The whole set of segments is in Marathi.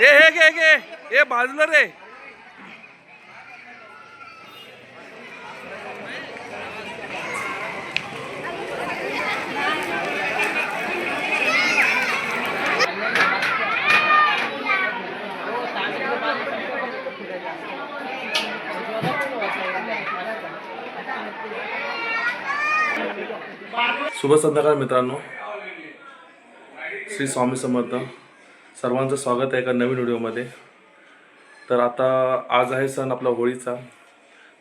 ए हे घे घे हे बाजूला रे. शुभ संध्याकाळ मित्रांनो. श्री स्वामी समर्थ. सर्वांचं स्वागत आहे एका नवीन व्हिडिओमध्ये. तर आता आज आहे सण आपला होळीचा.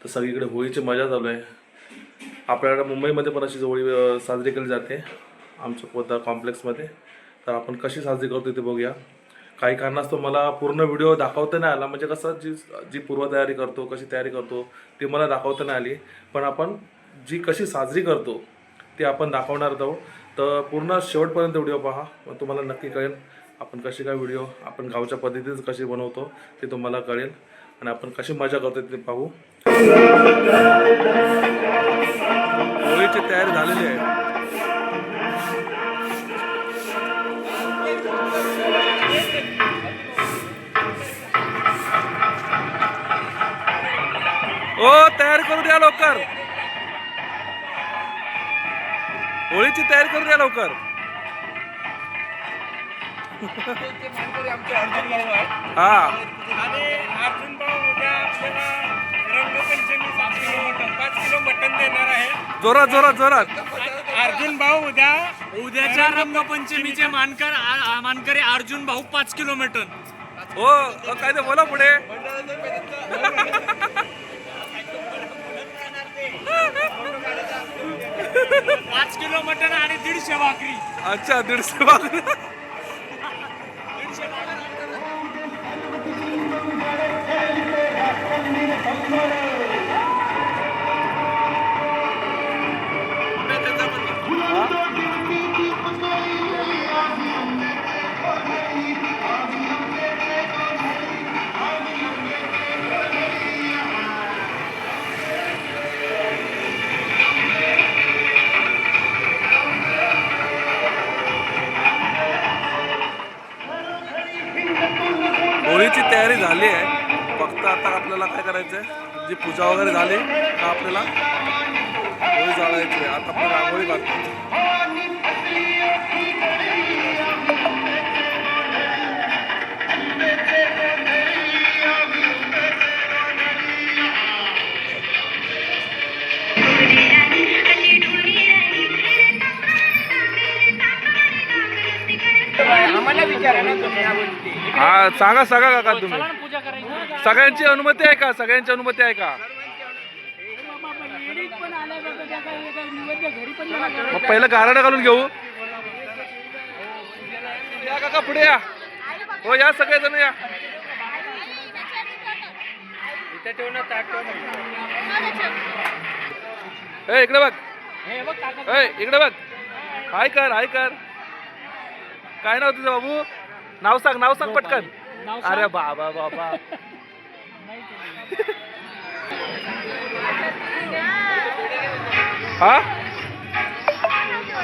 तर सगळीकडे होळीची मजा चालू आहे. आपल्याकडे मुंबईमध्ये पण अशी होळी साजरी केली जाते. आमच्या पोता कॉम्प्लेक्समध्ये. तर आपण कशी साजरी करतो ते बघूया. काही कारणास्तव मला पूर्ण व्हिडिओ दाखवता नाही आला. म्हणजे कसं जी जी पूर्वतयारी करतो कशी तयारी करतो ती मला दाखवता नाही आली. पण आपण जी कशी साजरी करतो ते आपण दाखवणार आहोत. तर पूर्ण शेवटपर्यंत व्हिडिओ पहा. मग तुम्हाला नक्की कळेल. आपण कशी काय व्हिडिओ आपण गावच्या पद्धतीत कशी बनवतो ते तुम्हाला कळेल. आणि आपण कशी मजा करतो ते पाहू. होळीची तयारी झालेली आहे. ओ तयार करू द्या लवकर. होळीची तयारी करू द्या लवकर. हा. आणि अर्जुन भाऊ उद्या आपल्याला रंगपंचमी सात किलो मटन पाच किलो मटन देणार आहे. जोरात जोरात जोरात. अर्जुन भाऊ उद्या उद्याच्या रंगपंचमीचे मानकर आ- मानकरी अर्जुन भाऊ पाच किलो मटन हो अ, काय ते बोला पुढे. पाच किलो मटन आणि दीडशे भाकरी. अच्छा दीडशे भाकरी. जी पूजा वगैरे झाली का आपल्याला होळी जाळायची आता आपण रांगोळी काढतो आम्हाला विचारा ना तुम्ही या गोष्टी. हा सांगा सांगा काका तुम्ही. सगळ्यांची अनुमती आहे का? सगळ्यांची अनुमती आहे का? मग पहिलं गाराडा घालून घेऊ. या काका पुढे या. हो या सगळेजण या. ए इकडे बघ. हे ए इकडे बघ. हाय कर हाय कर. काय नाव तुझं बाबू? नाव सांग नाव सांग पटकन. अरे बाबा बाबा. हा?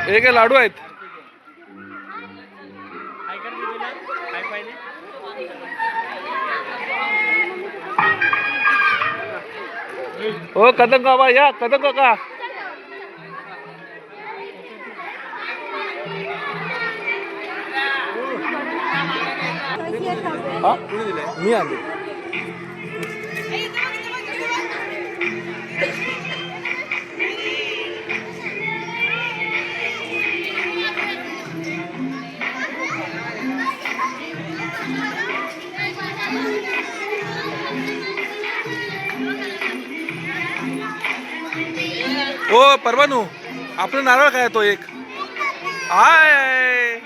हे काय लाडू आहेत? हो कदम बाबा या कदम काका. हा? मी आले. हो परवानू. आपलं नारळ काय तो एक? Hi.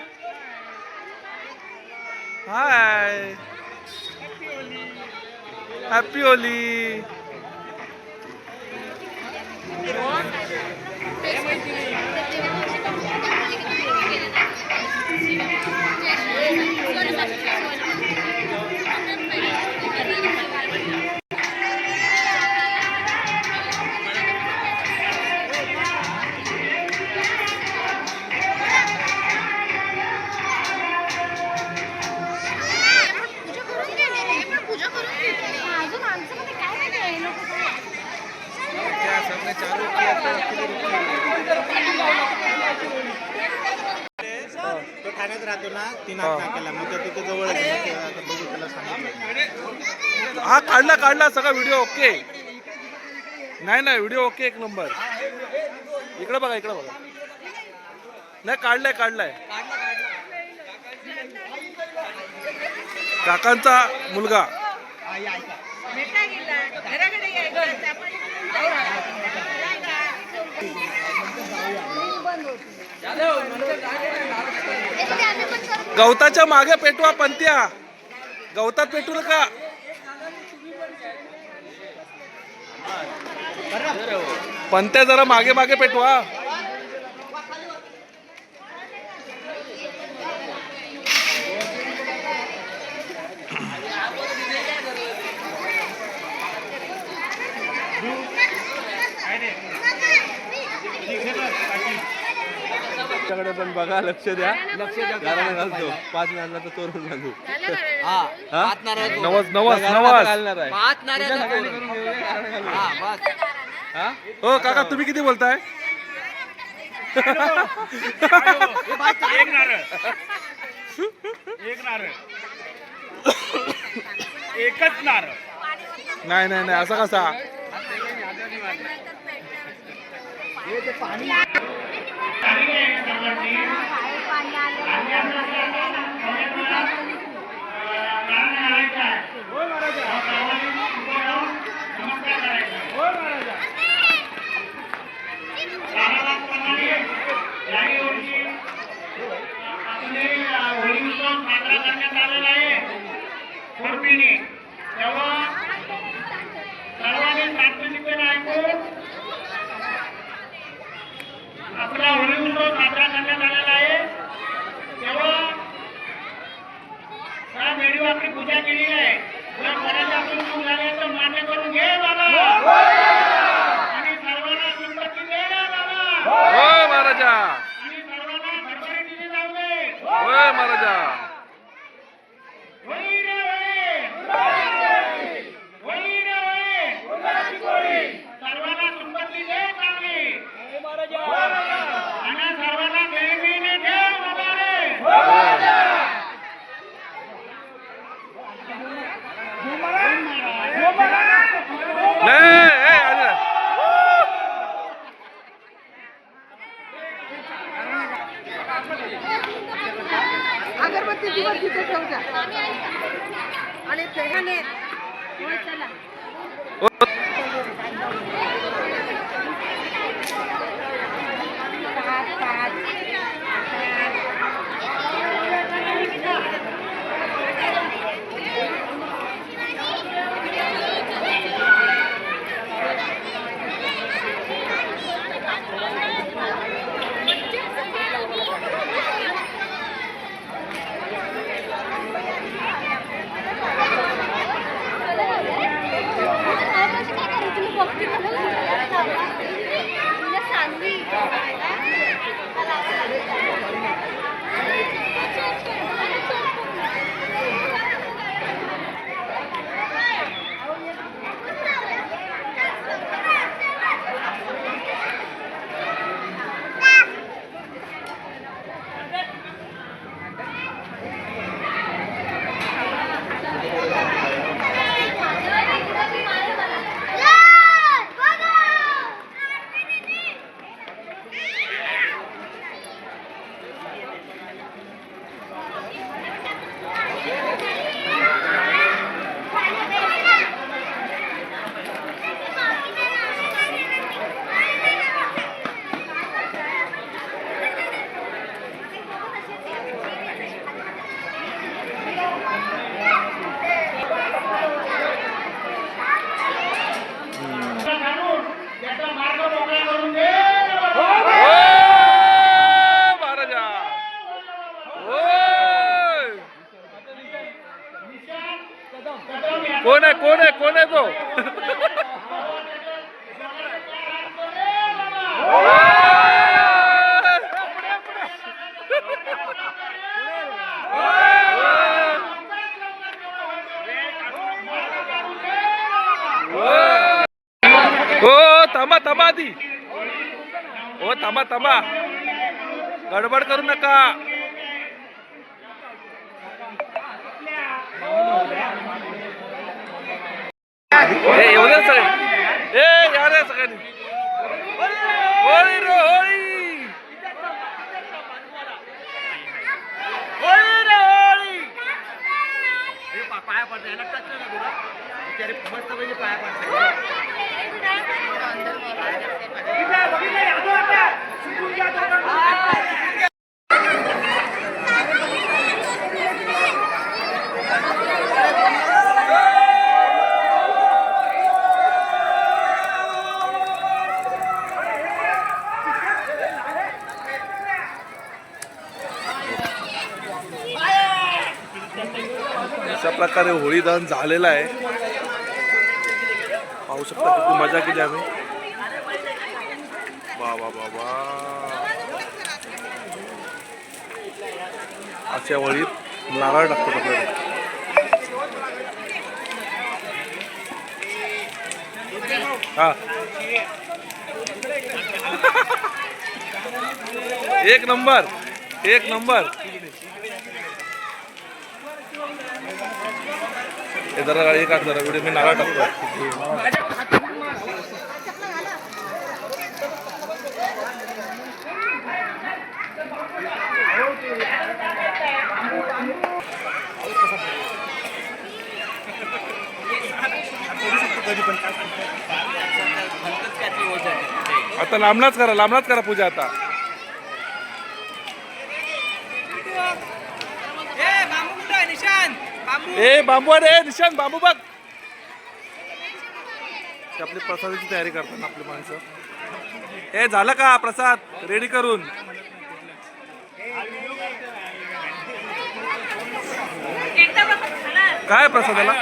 Hi. Happy Holi Thank. होती ना नाक्याला मग त्या तिथे जवळ आहे. मग ते आता बघू त्याला सांगितलं. हा काढला काढला सगळा व्हिडिओ ओके नाही नाही व्हिडिओ ओके एक नंबर इकडे बघा इकडे बघा. नाही काढलाय काढलाय. काकांचा मुलगा. गवताच्या मागे पेटवा पंत्या. गवतात पेटू नका. पंत्या जरा मागे मागे पेटवा. त्याच्याकडे पण बघा लक्ष द्या. लक्ष द्या घालतो पाच नारळाचं तोरण घालू. नवस नवस नवस. घालणार आहे. हो काका तुम्ही किती बोलताय एक नारळ एक नारळ एकच नारळ नाही नाही नाही असा कसा? Thank you. होय थांबा हो थांबा थांबा. गडबड करू नका. ए येऊ दे सगळे. ए या रे सगळ्यांनी. होळी रे होळी. अशा प्रकारे होळी दहन झालेलं आहे. पाहू शकता किती मजा केली आम्ही. वा वा वा वा. अशा वळीत नारळ टाकतो आपल्याला. हा. एक नंबर एक नंबर. जरा एक आज जरा व्हिडिओ मी नारळ टाकतो आता लांबलाच करा लांबलाच करा पूजा आता. ए बांबू रे निशांत बांबू. बघ. ते आपली प्रसादाची तयारी करतात आपली माणसं. ए झालं का प्रसाद? रेडी करून. काय प्रसादाला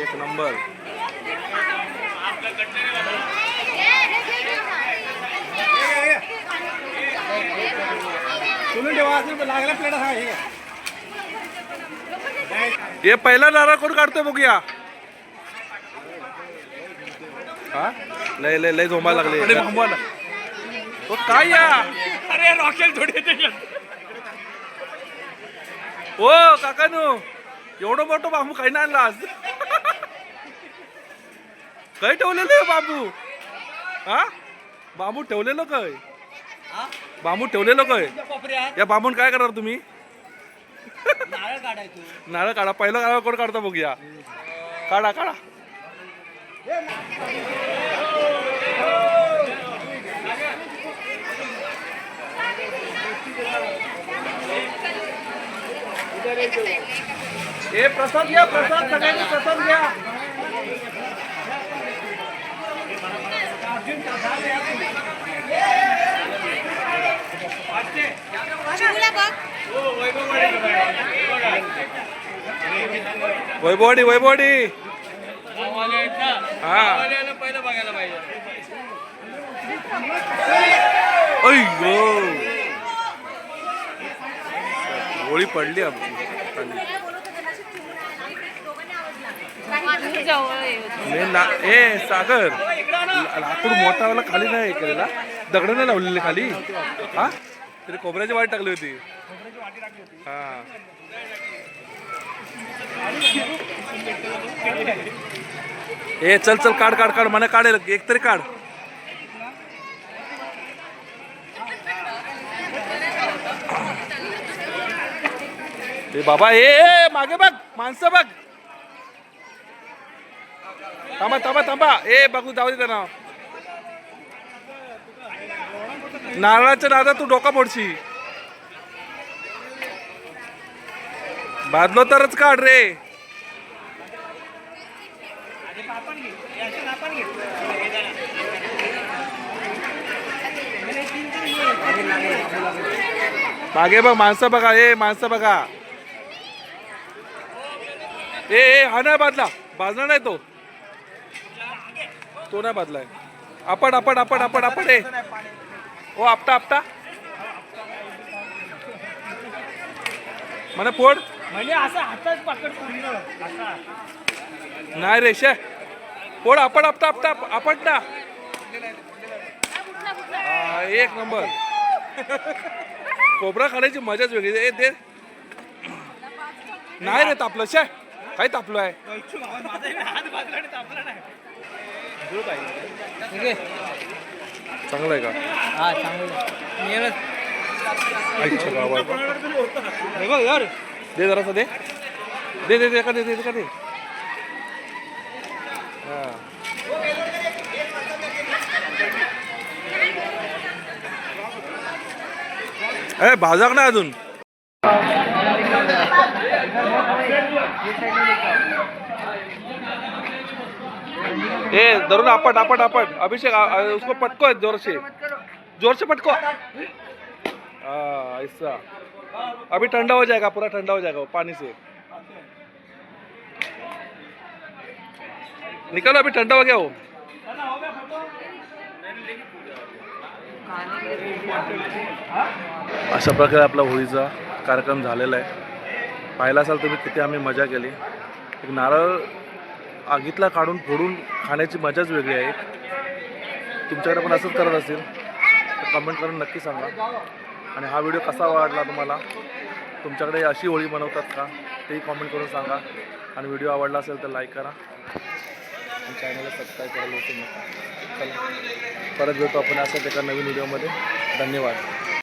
एक नंबर. हे पहिला नारळ कोण काढतोय बघूया हा? लय लय लय झोंबा लागले. तो काय या अरे रॉकेल थोडी हो काकानू एवढं मोठं बांबू काही नाही आणला आज? काय ठेवलेलं आहे बांबू? हा? बांबू ठेवलेलं काय? बांबू ठेवलेलं काय? या बांबून काय करणार तुम्ही? नारळ काढा. पहिलं नारळ कोण काढता बघूया. काढा काढा. ए प्रसाद घ्या प्रसाद. सगळ्यांनी प्रसाद घ्या. वैभवडी वैभवडी हा. अय्यो. होळी पडली आमची खाली. मेन ना ए सागर. लाकूड मोठावाला खाली नाही केलेला. दगड नाही लावलेली खाली. हा? तरी खोबऱ्याची वाट टाकली होती. हा. ए चल चल काढ काढ काढ. मला काढेल. एक तरी काढ. ए बाबा ए ए, मागे बघ. माणसं बघ. थांबा थांबा थांबा. ए बघू जाऊ दे त्यांना. नारळाच्या नादात तू डोका मोडशी. बादलो तरच काढ रे. मागे बघ माणसं बघा ए माणसं बघा. ए ए हा नाही बादला. बाजला नाही तो. तो नाही बादलाय आपण आपण आपण आपण आपण ए. ओ आपटा आपटा. मला फोड. म्हणजे असं हातात पकड नाही रे शे. फोड आपण आपटा आपटा हा, एक नंबर. खोबरा खाण्याची मजाच वेगळी. ए दे. नाही रे तापलं शे. काय तापलं आहे चांगलं आहे का? हा चांगलं गावात दे जरासं दे. दे दे दे का दे दे का दे. हा. ए भाजक ना अजून. ए धरून आपट आपट आपट. अभिषेक उसको पटको जोर से जोर से पटको ऐसा. अभी ठंडा हो जाएगा पूरा ठंडा हो जाएगा पानी से. निकलो अभी ठंडा हो गया वो. अशा प्रकारे आपला होळीचा कार्यक्रम झालेला आहे. पाहिला असाल तुम्ही किती आम्ही मजा केली. एक नारळ आगीतला काढून फोडून खाण्याची मजाच वेगळी आहे. तुमच्याकडे पण असंच करत असेल तर कमेंट करून नक्की सांगा. आणि हा व्हिडिओ कसा वाटला तुम्हाला? तुमच्याकडे अशी होळी बनवतात का? तेही कॉमेंट करून सांगा. आणि व्हिडिओ आवडला असेल तर लाईक करा. आणि चॅनलला सबस्क्राईब करायला विसरू नका. चला. परत भेटू आपण असं एका नवीन व्हिडिओमध्ये धन्यवाद.